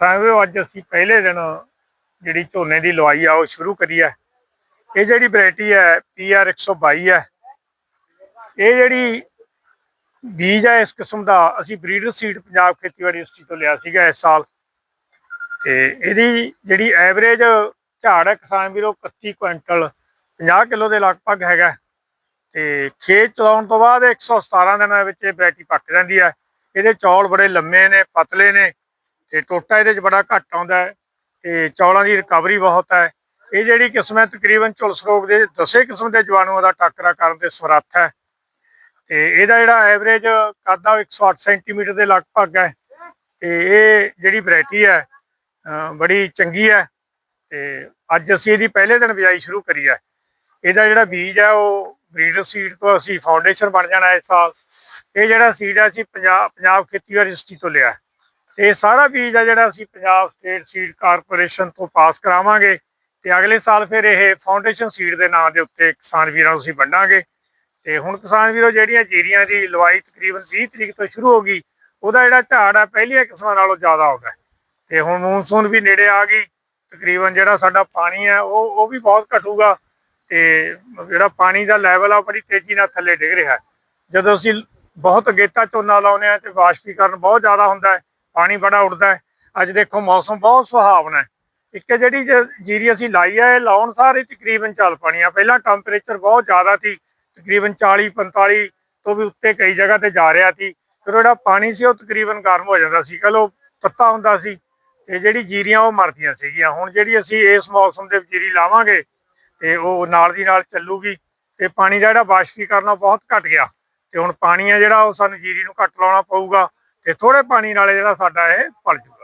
ਸਾਹਿਬ ਅੱਜ ਅਸੀਂ ਪਹਿਲੇ ਦਿਨ ਜਿਹੜੀ ਝੋਨੇ ਦੀ ਲਵਾਈ ਆ, ਉਹ ਸ਼ੁਰੂ ਕਰੀ ਹੈ ਇਹ ਜਿਹੜੀ ਵੈਰਾਈਟੀ ਹੈ PR 122 ਹੈ ਇਹ ਜਿਹੜੀ ਬੀਜ ਹੈ ਇਸ ਕਿਸਮ ਦਾ ਅਸੀਂ ਬਰੀਡਰ ਸੀਡ ਪੰਜਾਬ ਖੇਤੀਬਾੜੀ ਯੂਨੀਵਰਸਿਟੀ ਤੋਂ ਲਿਆ ਸੀਗਾ ਇਸ ਸਾਲ। ਤੇ ਇਹਦੀ ਜਿਹੜੀ ਐਵਰੇਜ ਝਾੜ ਹੈ ਕਿਸਾਨ ਵੀਰੋ 31 ਕੁਇੰਟਲ 50 ਕਿਲੋ ਦੇ ਲਗਭਗ ਹੈਗਾ। ਤੇ ਖੇਤ ਚਲਾਉਣ ਤੋਂ ਬਾਅਦ 117 ਦਿਨਾਂ ਵਿੱਚ ਇਹ ਵੈਰਾਈਟੀ ਪੱਕ ਜਾਂਦੀ ਹੈ ਇਹਦੇ ਚੌਲ ਬੜੇ ਲੰਮੇ ਨੇ, ਪਤਲੇ ਨੇ। ਤੇ ਟੋਟਾ ਇਹਦੇ 'ਚ ਬੜਾ ਘੱਟ ਆਉਂਦਾ ਹੈ ਤੇ ਚੌਲਾਂ ਦੀ ਰਿਕਵਰੀ ਬਹੁਤ ਹੈ। ਇਹ ਜਿਹੜੀ ਕਿਸਮ ਹੈ, ਤਕਰੀਬਨ ਝੁਲਸ ਰੋਗ ਦੇ ਦਸੇ ਕਿਸਮ ਦੇ ਜੀਵਾਣੂਆਂ ਦਾ ਟਾਕਰਾ ਕਰਨ ਦੇ ਸਮਰੱਥ ਹੈ। ਤੇ ਇਹਦਾ ਜਿਹੜਾ ਐਵਰੇਜ ਕੱਦ ਆ ਉਹ 108 ਸੈਂਟੀਮੀਟਰ ਦੇ ਲਗਭਗ ਹੈ। ਤੇ ਇਹ ਜਿਹੜੀ ਵੈਰਾਈਟੀ ਹੈ ਬੜੀ ਚੰਗੀ ਹੈ ਤੇ ਅੱਜ ਅਸੀਂ ਇਹਦੀ ਪਹਿਲੇ ਦਿਨ ਬਿਜਾਈ ਸ਼ੁਰੂ ਕਰੀ ਹੈ। ਇਹਦਾ ਜਿਹੜਾ ਬੀਜ ਹੈ, ਉਹ ਬਰੀਡਰ ਸੀਡ ਤੋਂ ਅਸੀਂ ਫਾਊਂਡੇਸ਼ਨ ਬਣ ਜਾਣਾ ਇਸ ਸਾਲ। ਇਹ ਜਿਹੜਾ ਸੀਡ ਹੈ, ਅਸੀਂ ਪੰਜਾਬ ਪੰਜਾਬ ਖੇਤੀਬਾੜੀ ਯੂਨੀਵਰਸਿਟੀ ਤੋਂ ਲਿਆ ਤੇ ਸਾਰਾ ਬੀਜ ਹੈ ਜਿਹੜਾ ਅਸੀਂ ਪੰਜਾਬ ਸਟੇਟ ਸੀਡ ਕਾਰਪੋਰੇਸ਼ਨ ਤੋਂ ਪਾਸ ਕਰਾਵਾਂਗੇ ਤੇ ਅਗਲੇ ਸਾਲ ਫਿਰ ਇਹ ਫਾਊਂਡੇਸ਼ਨ ਸੀਡ ਦੇ ਨਾਂ ਦੇ ਉੱਤੇ ਕਿਸਾਨ ਵੀਰਾਂ ਨੂੰ ਅਸੀਂ ਵੰਡਾਂਗੇ। ਤੇ ਹੁਣ ਕਿਸਾਨ ਵੀਰੋ ਜਿਹੜੀਆਂ ਜੀਰੀਆਂ ਦੀ ਲਵਾਈ ਤਕਰੀਬਨ 20 ਤਰੀਕ ਤੋਂ ਸ਼ੁਰੂ ਹੋ ਗਈ, ਉਹਦਾ ਜਿਹੜਾ ਝਾੜ ਆ ਪਹਿਲੀਆਂ ਕਿਸਮਾਂ ਨਾਲੋਂ ਜ਼ਿਆਦਾ ਹੋ ਗਿਆ। ਤੇ ਹੁਣ ਮੌਨਸੂਨ ਵੀ ਨੇੜੇ ਆ ਗਈ, ਤਕਰੀਬਨ ਜਿਹੜਾ ਸਾਡਾ ਪਾਣੀ ਹੈ ਉਹ ਉਹ ਵੀ ਬਹੁਤ ਘਟੂਗਾ ਤੇ ਜਿਹੜਾ ਪਾਣੀ ਦਾ ਲੈਵਲ ਆ ਉਹ ਬੜੀ ਤੇਜ਼ੀ ਨਾਲ ਥੱਲੇ ਡਿੱਗ ਰਿਹਾ। ਜਦੋਂ ਅਸੀਂ ਬਹੁਤ ਅਗੇਤਾ ਝੋਨਾ ਲਾਉਂਦੇ ਆ ਤੇ ਵਾਸ਼ਪੀਕਰਨ ਬਹੁਤ ਜ਼ਿਆਦਾ ਹੁੰਦਾ ਹੈ ਪਾਣੀ ਬੜਾ ਉੱਡਦਾ ਹੈ। ਅੱਜ ਦੇਖੋ ਮੌਸਮ ਬਹੁਤ ਸੁਹਾਵਣਾ ਹੈ। ਇੱਕ ਜਿਹੜੀ ਜ- ਜੀਰੀ ਅਸੀਂ ਲਾਈ ਹੈ ਇਹ ਲਾਉਣ ਸਾਰ ਹੀ ਤਕਰੀਬਨ ਚੱਲ ਪਣੀ ਆ। ਪਹਿਲਾਂ ਟੈਂਪਰੇਚਰ ਬਹੁਤ ਜ਼ਿਆਦਾ ਸੀ, ਤਕਰੀਬਨ 40 45 ਤੋਂ ਵੀ ਉੱਤੇ ਕਈ ਜਗ੍ਹਾ ਤੇ ਜਾ ਰਿਹਾ ਸੀ। ਫਿਰ ਜਿਹੜਾ ਪਾਣੀ ਸੀ, ਉਹ ਤਕਰੀਬਨ ਗਰਮ ਹੋ ਜਾਂਦਾ ਸੀ। ਕਹ ਲੋ ਤੱਤਾ ਹੁੰਦਾ ਸੀ ਤੇ ਜਿਹੜੀ ਜੀਰੀਆਂ ਉਹ ਮਰਦੀਆਂ ਸੀਗੀਆਂ। ਹੁਣ ਜਿਹੜੀ ਅਸੀਂ ਇਸ ਮੌਸਮ ਦੇ ਵਿੱਚ ਜੀਰੀ ਲਾਵਾਂਗੇ ਤੇ ਉਹ ਨਾਲ ਦੀ ਨਾਲ ਚੱਲੂਗੀ ਤੇ ਪਾਣੀ ਦਾ ਜਿਹੜਾ ਵਾਸ਼ਪੀਕਰਨ ਉਹ ਬਹੁਤ ਘਟ ਗਿਆ। ਤੇ ਹੁਣ ਪਾਣੀ ਆ ਜਿਹੜਾ, ਉਹ ਸਾਨੂੰ ਜੀਰੀ ਨੂੰ ਘੱਟ ਲਾਉਣਾ ਪਊਗਾ। ਤੇ ਥੋੜੇ ਪਾਣੀ ਨਾਲ ਜਿਹੜਾ ਸਾਡਾ ਇਹ ਪਲ ਜੂ।